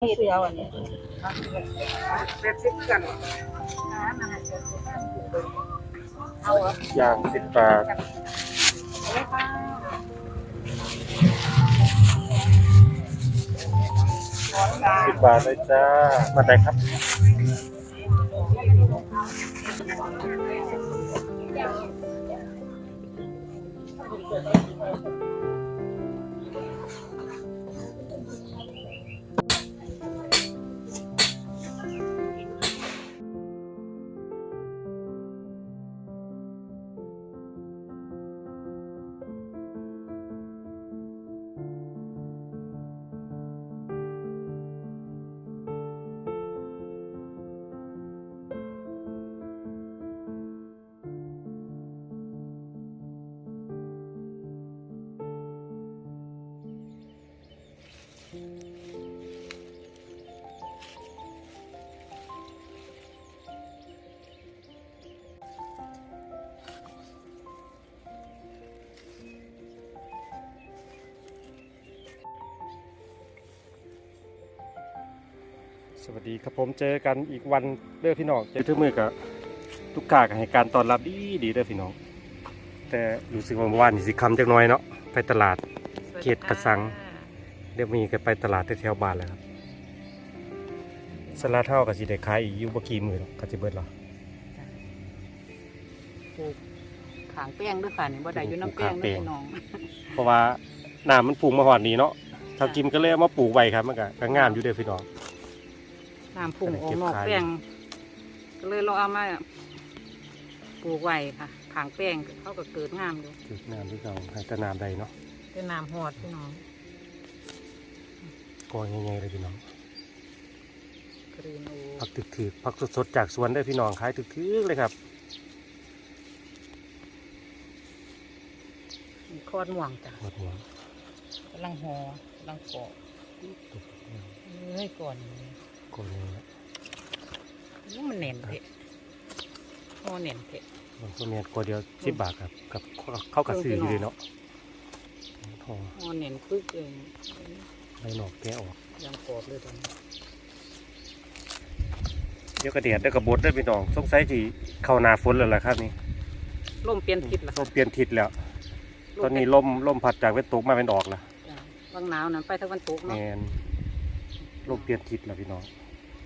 เสือวันนี้เจ็ดสิบกันเอาอย่างสิบบาทสิบบาทเลยจ้า มาไหนครับ สวัสดีครับผมเจอกันอีกวันเด้อพี่น้องเจอทุกมือกับทุกกาก็ให้การต้อนรับดีดีเด้อพี่น้อง แต่รู้สึกว่าเมื่อวานนี่สิคำจักหน้อยเนาะไปตลาดเขตกระสัง เดี๋ยวมีก็ไปตลาดแถวๆบ้านแล้วครับสลัดเท่ากับสิได้ขายอีกอยู่บ่กี่มื้อหรอกก็สิเบิดหรอปลูกขางแป้งด้วยค่ะนี่บ่ได้อยู่น้ำแป้งปลูกขางแป้ด้วยงน้องเพราะว่าน้ำมันปลูกมาหอดนี้เนาะถ้ากินก็เลยเอามาปลูกไว้ครับมันก็ก็งามอยู่เด้อพี่น้อง น้ำพุ่งออกเก็บนอกขายแป้งก็เลยเราเอามาปลูกไว้ค่ะขางแป้งเขาก็เกิดงามอยู่คือน้ำที่เราให้แต่น้ำใดเนาะเป็นน้ำหอดพี่น้องกอใหญ่ๆเลยพี่น้องกรีนโอผักถึกๆผักสดๆจากสวนได้อพี่น้องขายถึกๆเลยครับมีคอดม่วงจ้ะหมดหัวกำลังหอกำลังเกาะเอ้ยก่อน นี่กอใหญ่นะอู้มันแน่นเทะหอแน่นเทะบางคนเนี่ยกอเดียวสิบบาทครับกับเข้าวกระสืออยู่เลยเนาะทองหอแน่นปึ๊กเองใบหนอกแกะออกยังกรอบเลยตอนนี้เดี๋ยวกระเดียดเดี๋ยวกระบดได้อพี่น้องสงสัยที่เข้าหนาฝนแล้วล่ะครับนี่ลมเปลี่ยนทิศละลมเปลี่ยนทิศแล้ว ตอนนี้ลมลมพัดจากเวทตกมาเป็นออกแล้วจ้ะบางหนาวนั้นไปทางวันตกแมเนาะนลมเปลี่ยนทิศแล้วพี่น้อง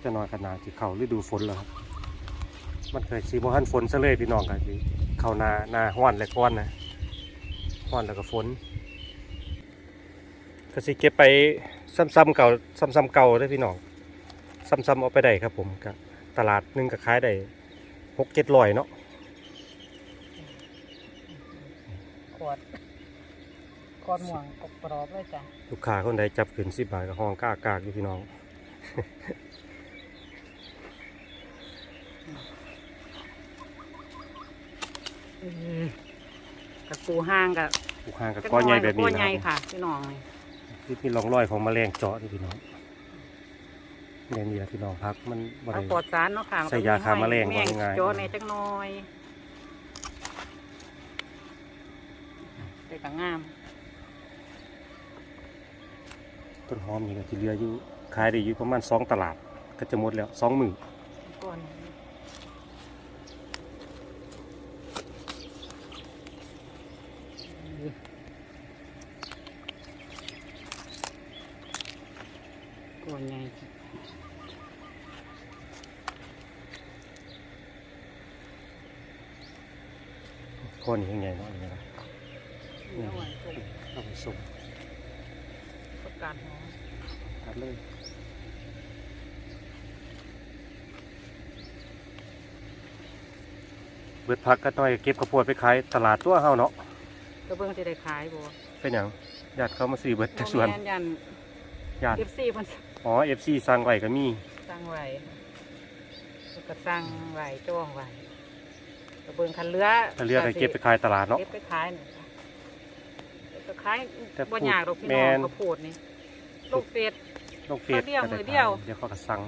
จะนอนขนาดที่เข้าฤดูฝนแล้วครับ มันเคยสีบ่ทันฝนซะเลยพี่น้องกันสิเข้าหนาหนาห้อนแล้วก้อนนะห้อนแล้วก็ฝนก็สิเก็บไปซ้ำๆเก่าซ้ำๆเก่าได้อพี่น้องซ้ำๆเอาไปได้ครับผมก็ตลาดหนึงก็ขายได้หกเจ็ดร้อยเนาะขวดขวดม่วงกบกรอบเลยจ้ะลูกค้าคนใดจับขึ้นสิบบาทก็ห้องกล้ากากอยู่พี่น้อง กับปูห้างกับลูกค้าก็ก้อนใหญ่แบบนี้ก้อนนะใหญ่ครัค่ะพี่น้องนี่บที่มีร่องรอยของแมลงเจาะนี่พี่น้องเนี่ยนี่แหละพี่น้องพักมันบ่เอาได้ปลอดสารเนาะค่ะใส่ยาฆ่าแมลงแมงว่าง่ายๆจ้อในจักหน้อยแต่ก็งามต้นหอมนี่ก็ที่เหลืออยู่ขายได้อยู่ประมาณสองตลาด ก็จะหมดแล้วสองหมื่นก่อน ก่อนใหญ่ก้อนี้ยังไงเนาะนี่นะเอาไว้ส่งเอาไปส่งประกาศหอมตัดเลยเบิดพักก็ต้อยเก็บข้าวโพดไปขายตลาดตัวเฮาเนาะก็เบิ่งจะได้ขายบ่เป็นหยังญาติเขามาซื้อเบิดทุกส่วนบ่แม่ยันญาติเอฟซีมัน อ๋อ FC สั่งไว้ก็มีสั่งไว้แล้วก็สั่งไว้จ้องไว้ก็เบิ่งคันเรือถ้าเลือกให้เก็บไปขายตลาดเนาะ เก็บไปขายนี่ค่ะก็ขายแต่บ่ยากหรอกพี่แม่น้องนข้าวโพดนี่ลูกเฟสลงเฟซเดียวก็ไมือเดียว เดี๋ยวเขาก็สั่ง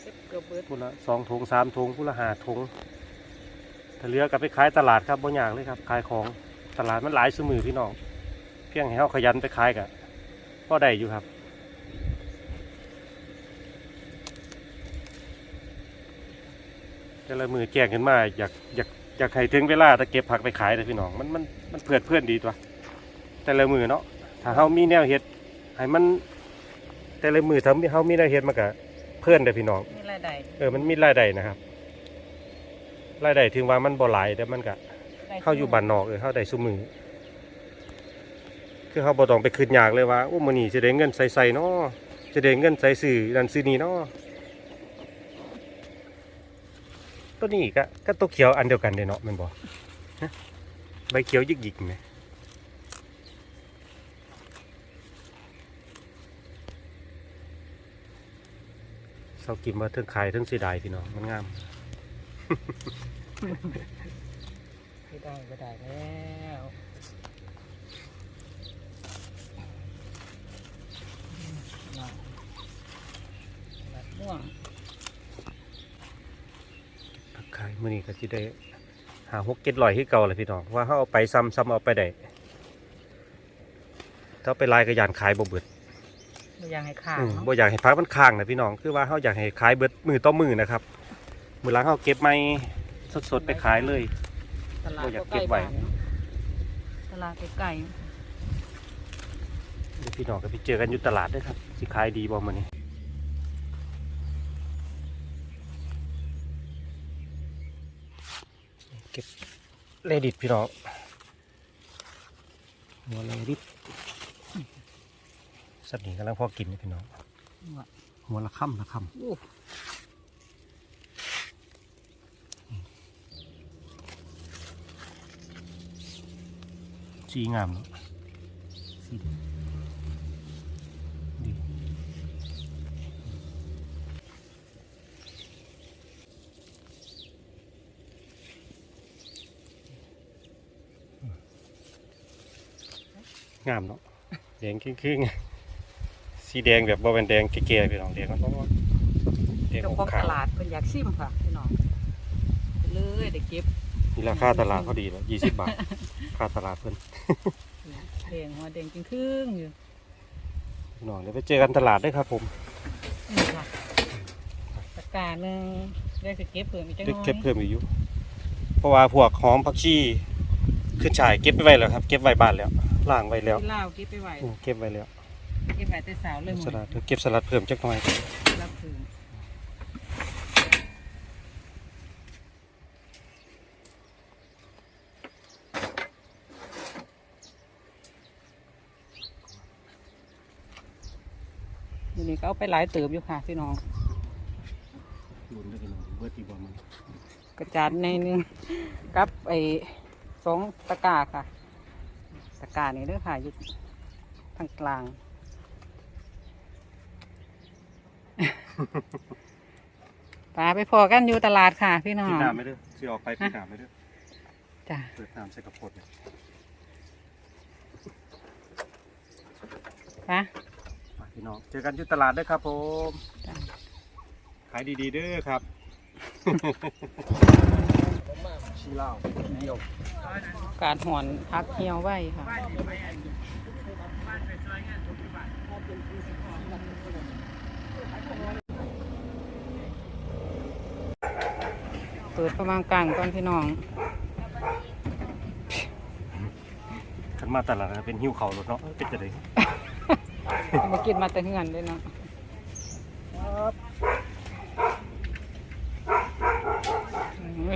เก็บเกือบเบิดพูละสองถุงสามถุงพูละห้าถุงถ้าเหลือก็ไปขายตลาดครับบ่ยากเลยครับ ขายของตลาดมันหลายสมือพี่น้อง เพียงให้เขาขยันไปขายกะก็ได้อยู่ครับ แต่ละมือแจ้งขึ้นมาอยากอยากอยากให้ถึงเวลาถ้าเก็บผักไปขายนะพี่น้องมันมันมันเพื่อนเพื่อนดีตัวแต่ละมือเนาะถ้าเฮามีแนวเฮ็ดให้มัน แต่ละมือถ้าเฮามีแนวเฮ็ดมันก็เพื่อนเด้อพี่น้องมีรายได้เออมันมีรายได้นะครับรายได้ถึงว่ามันบ่หลายแต่มันก็ได้เฮาอยู่บ้านนอกเออเฮาได้ซุมือคือเฮาบ่ต้องไปคิดยากเลยว่าโอ้มื้อนี้สิได้เงินใส่ๆเนาะสิได้เงินใส่ซื้อนั่นซื้อนี่เนาะ ตัวนี้ก็ก็ตัวเขียวอันเดียวกันเด้เนาะม่นบ่ฮะใบเขียวยิกๆแหมเซากินมาเทิงขายเทิงเสียดายพี่น้องมันงามไม่ได้ก็ได้แล้วแบบม่วง ผักขาย มื้อนี้ก็สิได้หาหกเก็ดลอยคือเก่าเลยพี่น้องว่าเฮาเอาไปซ้ำซ้ำเอาไปได้ถ้าเอาไปลายก็ยานขายบ่เบิดไม่อยากให้ขาดอืมเนาะบ่อยากให้พักมันค้างนะพี่น้องคือว่าเฮาอยากให้ขายเบิดมือต่อมือนะครับมือหลังเฮาเก็บใหม่สดๆไปขายเลย ตลาดบ่อยากเก็บไว้ ตลาดใกล้เดี๋ยวพี่น้องก็ไปเจอกันอยู่ตลาดเด้วยครับสิขายดีบ่มื้อนี้เก็บ เลดิตพี่น้องหัวเลดิตสัตว์นี้กำลังพอกินนี่พี่น้องๆว่ะหัวละค่ำละค่อู้ำสีงามเนาะสี งามเนาะแดงครึ่งๆสีแดงแบบบ่เป็นแดงแก่ๆพี่น้องแดงมันต้องแดงเจ้าอขอองกตขาวลาดเพิ่นอยากซิมค่ะพี่น้องไปเลยได้เก็บนี่ราคาตลาดพอดีแล้วยี่สิบบาทค่าตลาดเพิ่นแดงหัวแดงจริงครึ่งๆอยู่พี่น้องเดี๋ยวไปเจอกันตลาดด้วยครับผมนี่ค่ะตะกร้าหนึงได้สิเก็บเพิ่มอีกจังเด็กน้อยเก็บเพิ่มอีกอยู่เพราะว่าพวกหอมผักชีขึ้นฉายเก็บไปไว้แล้วครับ เก็บไว้บ้านแล้ว ล้างไว้แล้วที่ลาวเก็บไปไหวอืมเก็บไว้แล้วเก็บไว้แต่สาวเลยหมสดลัดเดี๋ยวเก็บสลัดเพิ่มจักหน่อยรับคืนอยู่นี่ก็เอาไปหลายเติบอยู่ค่ะพี่น้อง บุญได้พี่น้องเบิดอีบ่มันกระจาดในหนึงกับไอ้สองตะกร้าค่ะ ตะกร้านี่เด้อค่ะอยู่ทางกลาง ปลาไปพอกันอยู่ตลาดค่ะ พี่น้อปิดงน้ำไม่เด้อสิออกไปปิดน้ำไม่เด้อจ้ะเปิดน้ำใส่กระปดเนี่ยปะไปพี่น้องเจอกันอยู่ตลาดเด้อครับผมจ้ะขายดีๆเด้อครับชีเหล้าเดียวการหอนพักเหี่ยวไว้ค่ะเปิดประมาณกลางก่อนพี่น้องขันมาตลาดก็เป็นหิ้วเขารถเนาะเป็นจะไดมากินมาแต่เฮือนด้วยเนาะ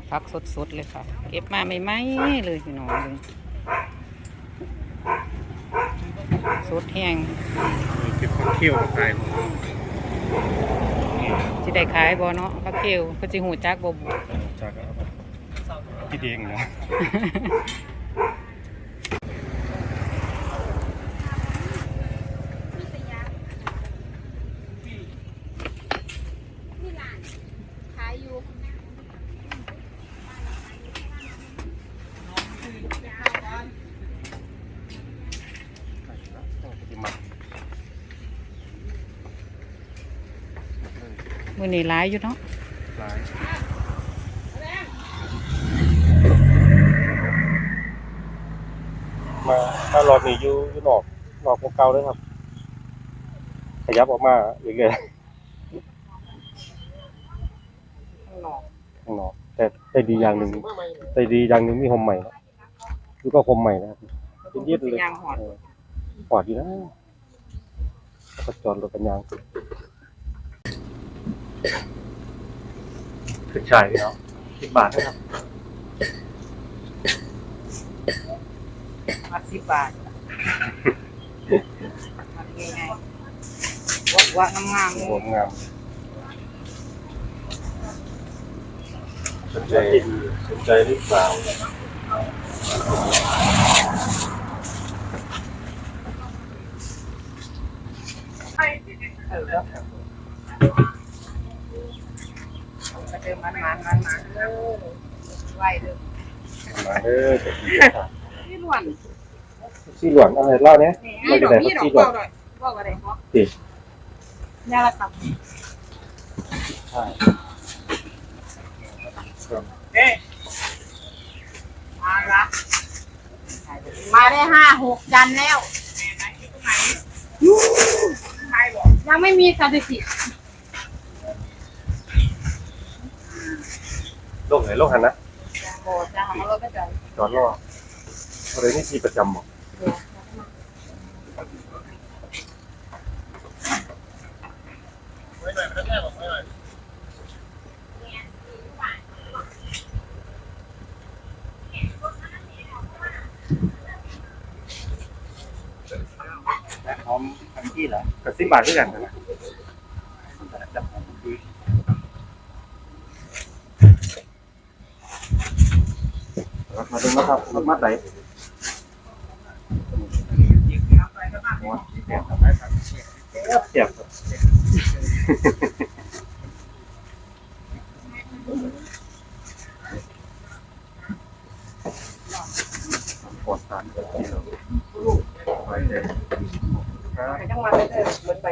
ไม่พักสดๆเลยค่ะ เก็บมาใหม่ๆเลยพี่น้องเลยสดแห้งเก็บเขี้ยวขายหมดสิได้ขายบ่เนาะพักเกลก็สิหูจักบ่บุจากพี่เด้งเนาะ ขายอยู่ ที่มัด มื้อนี้หลายอยู่เนาะร้ายมาถ้ารอบนี้อยู่อยู่นอกนอกพวกเก่าเลยครับ ขยับออกมาอีกเลยข้างนอกขข้างนอกแต่แต่ดีอย่างหนึ่งแต่ดีอย่างหนึ่งมีโฮมใหม่นะแล้วก็โฮมใหม่นะครับเป็นยืดเลยยางหอดเออหอดอยู่นะแล้วก็จอดรถกันยาง ขึ้นชายเนาะสิบบาทนะครับมาสิบบาทมาง่ายๆวัดวัดงามๆเลยหัวงามสนใจสนใจหรือเปล่าเออแล้วมา เดินมันมันมันมันเออไหวเด้อมาเด้อจะดีค่ะนี่ล้วนซี่หลวนอะไรเล่าเนี่ยเราจะอกได้นี่ดอกซี่หลวเบานหน่อยเบาอะไรเนาะสิยาละตับใช่เอ๊ะมาละมาได้ห้าหกจันแล้วยังไม่มีสถิติ โลกไหนโลกหันนะโอ้จังเอารถไปจอดจอดรออะไรนี่ทีประจำบอกพร้อมทันที่เหรอกระสิบบาทด้วยกันนะ มาดูนะครับมาไหนเสียบเสียบครับปวดตาเกิดที่เราไปเลยครับไปจังหวัดเลยเด้อเหมือนไป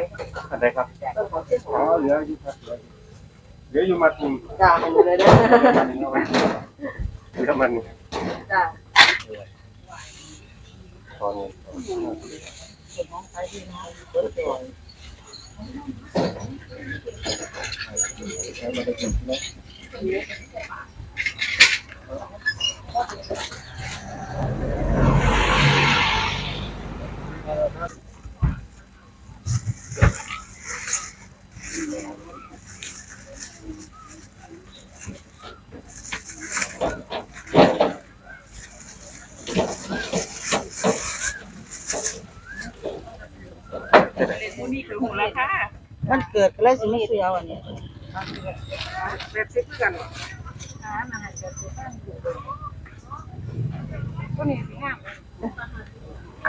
อันใดครับเออขอเที่ยวอ๋อเหลืออยู่ครับเหลืออยู่ออยู่มาทีจ้าเลยเด้ bớt rồi Hãy subscribe cho không bỏ กิดก็เลยสิไม่เสือวันนี้เป็ดซิปกันก็นี่สิงามผ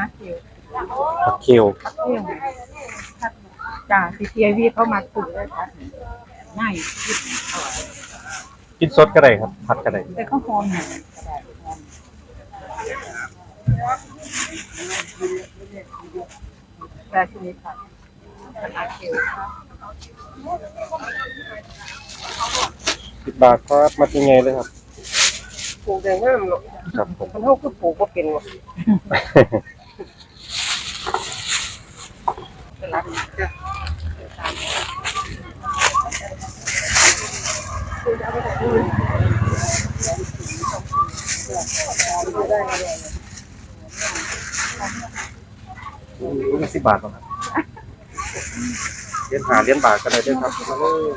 ักเคียวจ้าซีทีไอวีเข้ามาตุ่เลยค่ะง่าย กินสดก็ได้ครับผัดก็ได้แต่ข้าวหอมเนี่ยแต่ชนิดค่ะขนาดเขียวสิบบาทครับมาที่ไงเลยครับปลูกแดงห้ามหรอกครับผมมันเท่าคือปลูกก็เป็นหรอกเป็ นรักจ้ะรู้สิบบาทครับเลี้ยนหาเลี้ยนบาทกันเลยด้วยครับมาเลย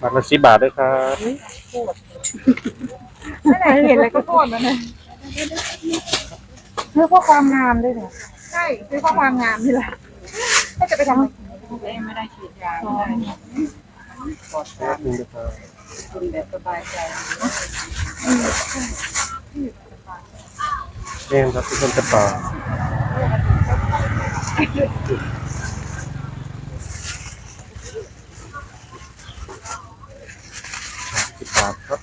บาทละสิบบาทด้วยครับไม่ไหนเห็นอะไรก็โทษมันเลยเพื่อความงามด้วยเนี่ยใช่เพื่อความงามนี่แหละถ้าจะไปทำไม่ได้ฉีดยาไม่ได้แป๊บนึงนะครับกินแบบสบายใจเองครับที่คนจะป่าสิบบาทครับ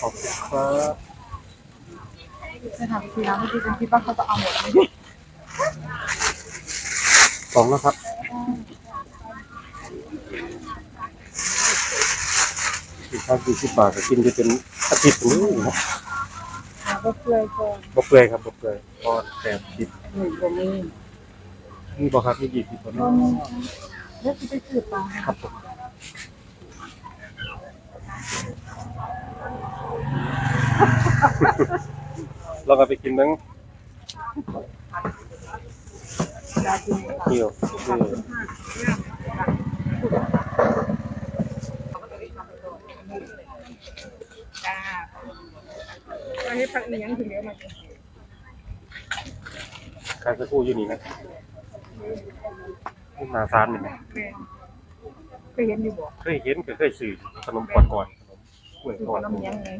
ขอบคุณครับจะทำทีน้ำไม่ดีจนคิดว่าเขาจะเอาหมดเลยสองนะครับ สี่ข้าวสี่สิบบาทก็กินได้เป็นอาทิตย์หนึงครับก็เปื่อยก่อนบ่เปื่อยครับบ่เปื่อยทอดแปดสิบหนึ่งบ่มีนี่บ่ครับมียี่สิบบ่เนาะแล้วจะไปซื้อปลาครับผมเราก็ไปกินเบ้งปลากินเที่ยวเออ จ้าว่าให้พักเลี้ยงถึงเดี๋ยวมาขายสักครู่อยู่นี่นะนี่หนาซานนี่ไหมแม่เคยเห็นอยู่บ่เคยเห็นก็เคยซื้อขนมก่อนก่อนขนมกล้วยคือทอดน้ำเลี้ยงไง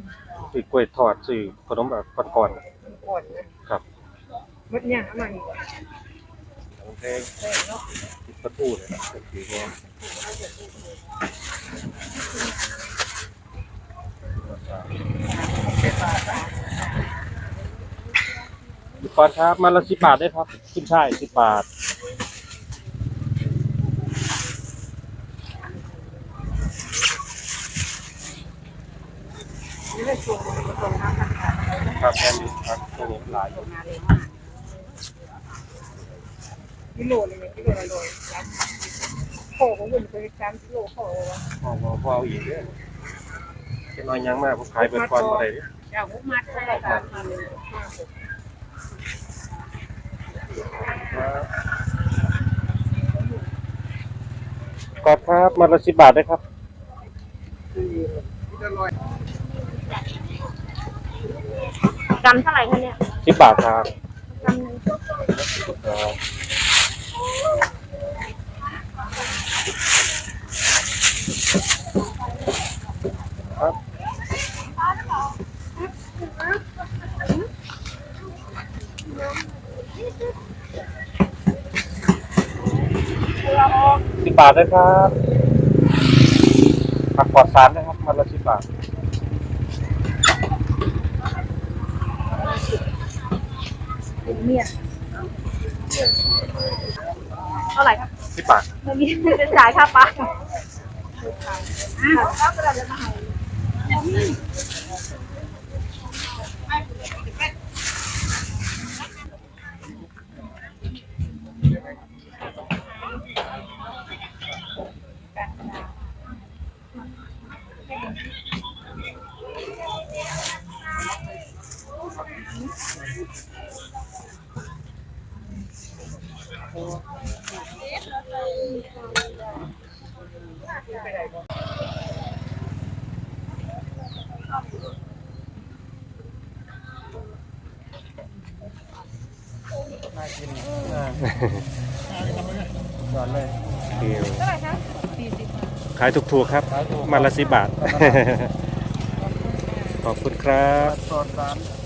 ซื้อกล้วยทอดซื้อขนมแบบก่อนก่อนก่อนเลยๆครับมดย่างอะไรของแพงติดประตูเลยนะก็คือว่าสิบบาทครับมันละสิบบาทได้ครับขึ้นช่ายสิบบาทนี่เลยช่วงนี้ตรงนั้นค่ะครับแพงดีครับตัวนี้หลายอยู่งานเลยมากกิโลนึงกิโลละร้อยครับโอ้ผมเงินไปสามกิโลพอวะพอพอพอเอาอีกเด้อแค่น้อยยังมากผมขายเบิดก่อนบ่ได้เด้อเจ้ามุกมัดใช่ค่ะ กอดครับมาละสิบบาทได้ครับกำเท่าไหร่คะเนี่ยสิบบาทครับกำหนึ่ง ครับครับ บบาทได้ครับผักปลอดสารนะครับมาละสิบบาทเป็นเมียเท่าไหร่คะสิบบาทไม่มีเป็นจ่ายค่าปลาครับเราจะมาให้ ก่อนเลยเดียว ขายถูกๆครับ มาละสิบบาท ขอบคุณครับ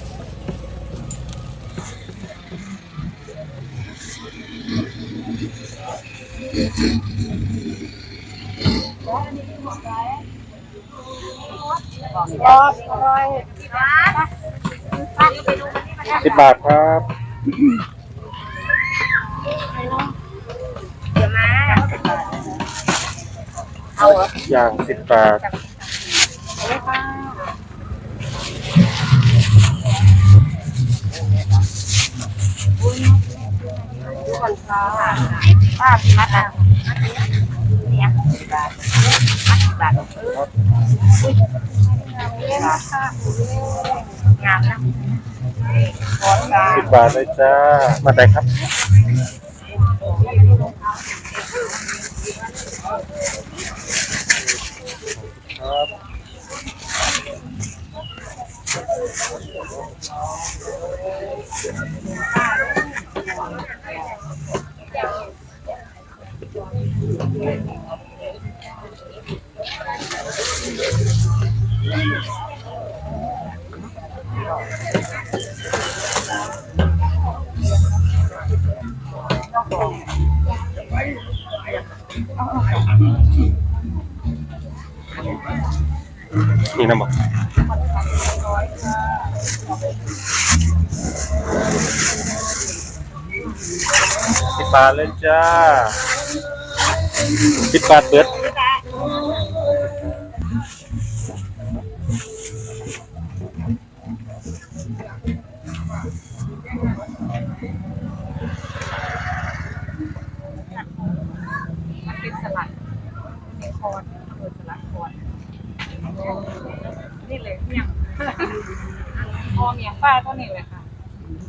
รอบร้อยป้าไปดูมันที่มันสิบบาทครับเดี๋ยวมาเอาอย่างสิบบาทดูก่อนค่ะ ป้ามัดอะเนี่ยสิบบาทมัดสิบบาทเอองามนะสิบบาทเลยจ้ามาได้ครับครับ นี่นะบอกสิบบาทเลยจ้าสิบบาทเบิด ครอำเภอสลักครนี่เลยเมียงพอเมียงป้าเท่านี้เลยค่ะ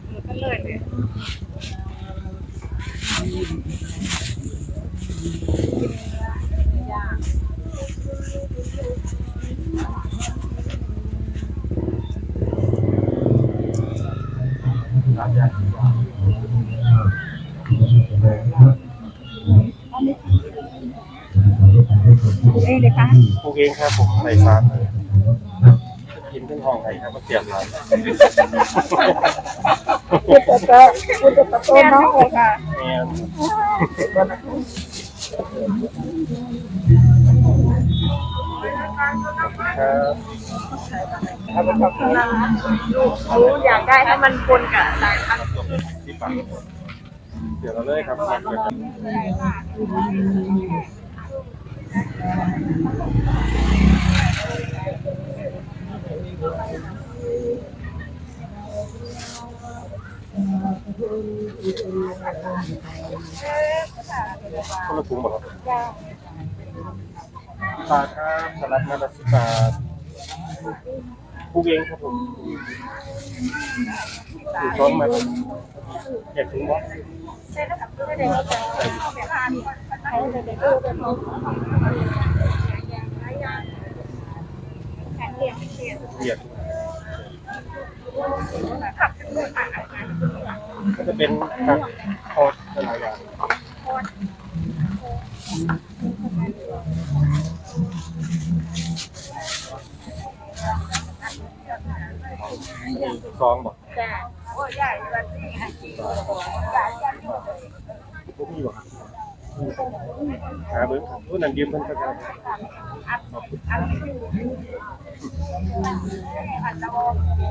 คือก็เลยเลย เอ้เลยค่ะปลูกเองครับผมใส่ฟาร์มกินขึ้นห้องไห้ครับมาเสียบครับพูดจะโตพูดจะโตน้องเลยค่ะ เนี่ยครับหนูอยากได้ให้มันปนกับสายพันธุ์ที่ฝั่งเดี๋ยวเราเลยครับค นละถุงหมดครับปลาครับสลัดมาละสิบบาทปลูกเองครับผมถูกต้องมาอยากถึงว่าเรียกก็ จะเป็นผักทอดหลายอย่างซองบอกจ้าโอ้ยใหญ่แบบนี้ค่ะพวกนี้บอก หาเบิ้งครับพวกนั้นยืมเพิ่นก็ได้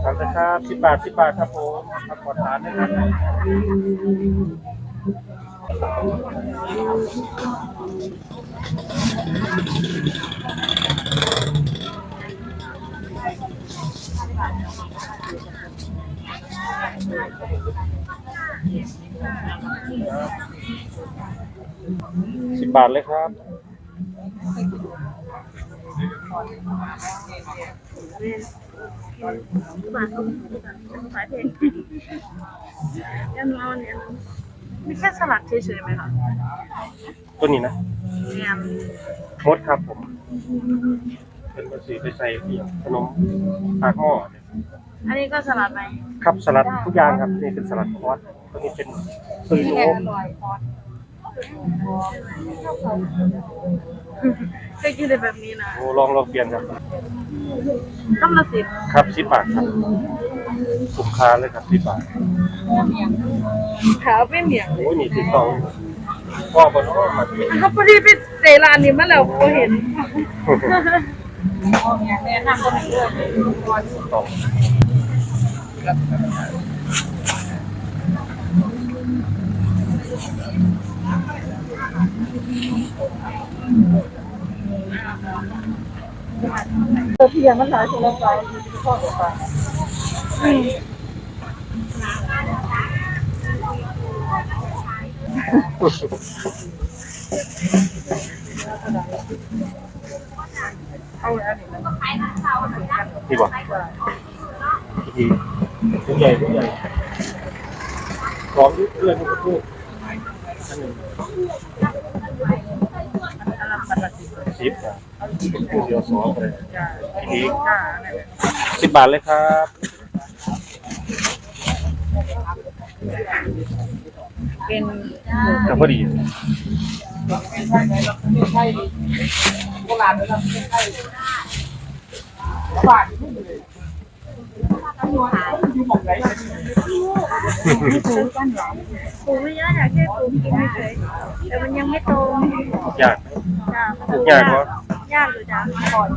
ทำนะครับสิบบาทสิบบาทครับผมผักกอดทานนะครับ สิบบาทเลยครับสายเพลงยังนอนเนี่ยไม่แค่สลัดเฉยๆไหมคะตัวนี้นะแยมมดครับผม เป็นภาษีไปใส่เกี่ยวขนมปากหม้อเนี่ยอันนี้ก็สลัดไหมครับสลัดทุกอย่างครับ นี่เป็นสลัดคอสตัวนี้เป็นซุยโนอร่อยพอด เคยกินแต่แบบนี้นะโอ้ลองลองเปลี่ยนครับต้องละสิบครับสิบบาทครับคุ้มค่าเลยครับสิบบาทขาวเป็นเหนียงโอ้ยนี่ติดต่อพ่อบนอ้อมาที่เขาพอดีไปเจร้านนี้มาแล้วก็เห็นแนะนำคนไหนด้วยต่อ เพียงมันหลายคนละสายข้อต่อไปที่บอกที่ทุกใหญ่ทุกใหญ่พร้อมทุกเพื่อนทุกทุกอันหนึ่ง สิบอะผู้เดียวสองเลยทีนี้สิบบาทเลยครับเป็นแต่พอดี ปูไม่เยอะอยากแค่ปูกินไม่เฉยแต่มันยังไม่โตอยากจ้าปลูกยากวะยากอยู่จ้า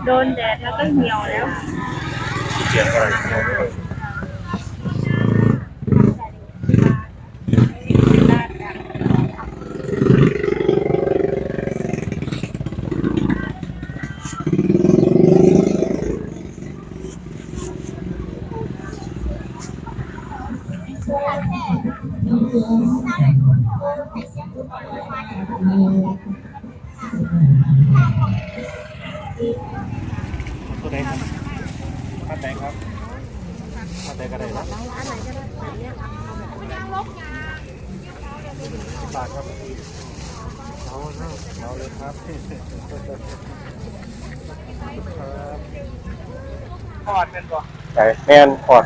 โดนแดดแล้วก็เหี่ยวแล้ว เสียงอะไร เไหนครับอันไหนก็ได้นะสิบบาทครับเอาเอาเอาเลยครับครับ ทอดเป็นบ่ ไก่แม นพอด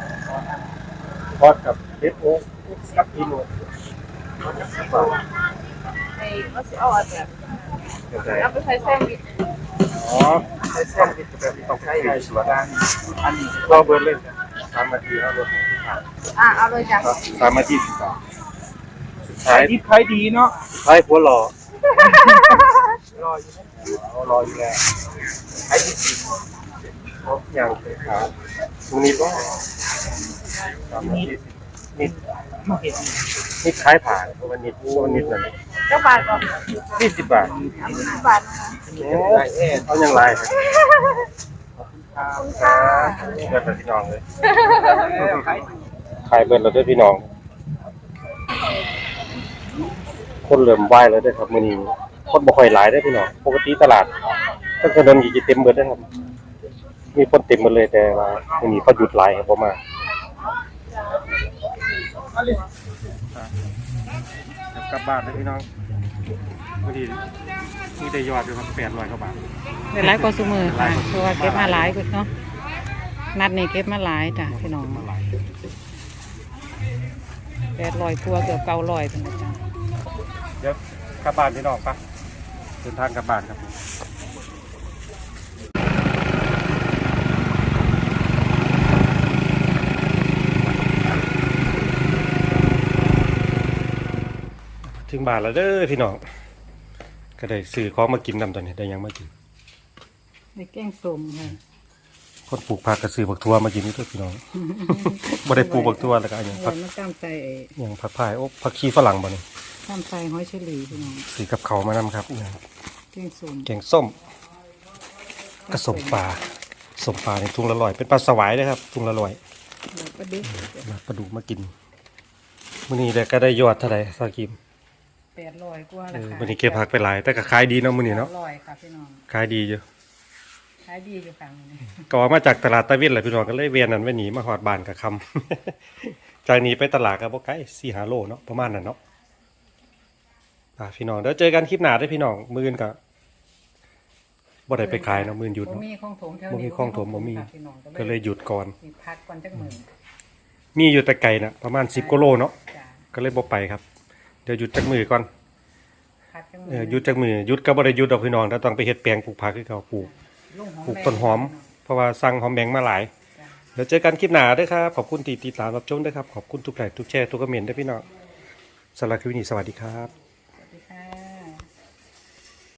พอดกับเล็บโอ๊กกับพีโน่ไอ้ก็สิเอาอันแบบเอาไปใส่แซนด์วิชอ๋อใช้เส้นวิตแบบต้องใช้ไก่สวนด้านอันนี้เราเบิร์นเล่นสามนาทีครับรถอะเอาเลยจ้ะสามนาทีสิบบาทขายดีขายดีเนาะใช่หัวหล่อรออยู่เอารออยู่แล้วขายดีจริงครบยังเป็นขาต รงนี้ก็สามนาทีนิดมาเห็นนิดคล้ายผ่านเพราะมันนิดเพราะมันนิดนั่นเจ้าบาทก่อนยี่สิบบาทสิบบาทนะคะโอ้เอายังไรครับขอบคุณค่ะเบิร์นพี่น้องเลยขายขายเบิร์นเราด้วยพี่น้อง คนเริ่มไหวแล้วด้วยครับมื้อนี้คนบ่ค่อยหลายได้อพี่น้อง ปกติตลาดตั้งแต่เดินอยู่จะเต็มเบิดได้อครับ มีคนเต็มหมดเลยแต่ว่ามื้อนี้เขาหยุดหลายครับบ่มากลับบ้านเลยพี่น้องมื้อนี้มีได้ยอดอยู่ครับ800กว่าบาทได้หลายกว่าซุมือหลาค่ะยกว่าเพราะว่าเก็บมาหลายกว่าเนาะนัดนี้เก็บมาหลายจ้ะพี่น้องแปดร้อยกว่าเกือบเก้าร้อยเป็นจ้ะเดี๋ยวกลับบ้านพี่น้องปะเดินทางกลับบ้านครับ งบ้านแล้วเด้อพี่น้อง ก็ได้ซื้อของมากินนำตอนนี้ได้หยังมากิน ในแกงสมค่ะ คนปลูกผักก็ซื้อผักทั่วมากินนี่เด้อพี่น้อง บ่ได้ปลูกผักทั่วแล้วก็อันหยังวัผักนมาก้ามใส่หยังผักพายโอ้ผักชีฝรั่งบ่นี่ก้ามใส่หอยเฉลี่พี่น้องซื้อกับเขาวมานำครับอิหยังแกงสมแกงส้มกระสมปลาสมปลาในทุ่งละลอย เป็นปลาสวายนะครับทุ่งละลอย แล้วก็ดิบ มาปลาดุกมากินมื้อนี้ได้ก็ได้ยอดเท่าไหร่ซากิม แปดร้อยกว่าเอราอคามื้อนี้เก็บผักไปหลาย แต่ก็ขายดีเนาะมื้อนี้เนาะร้อยค่ะพี่น้องขายดีอยู่ขายดีอยู่ค่ะมื้อนี้ก็ออกมาจากตลาดตะเวนแหละพี่น้องก็เลยเวียนนั้นไว้หนีมาฮอดบ้านกับคำ จากนี้ไปตลาดก็บ่ไกล4-5โลเนาะประมาณนั้นเนาะอะพี่น้องเดี๋ยวเจอกันคลิปหน้าเด้อพี่น้องมื้ออื่นก็บ่ได้ไปขายเนาะมื้ออนหยุดบ่เนาะ มีของถมแถวบ่นี้มีของถมบ่มี ค่ะพี่น้องก็เลยหยุดก่อน สิพักก่อนจักมื้อมีอยู่แต่ไกลน่ะประมาณ 10กิโลเนาะ จ้ะก็เลยบ่ไปครับ เดี๋ยวหยุดจักมือก่อนพักจักเอมื้อหยุดจักมือหยุดก็บ่ได้หยุดดอกพี่น้องแต่ต้องไปเฮ็ดแปลงปลูกผักคือเขาปลูกลุงหอมปลูกแดงต้นหอม เพราะว่าสั่งหอมแดงมาหลายจ้ะเดี๋ยวเจอกันคลิปหน้าด้วยครับ ขอบคุณที่ติดตามรับชมด้วยครับ ขอบคุณทุกไลค์ทุกแชร์ทุกคอมเมนต์ด้วยพี่น้องสำหรับคลิปนี้สวัสดีครับ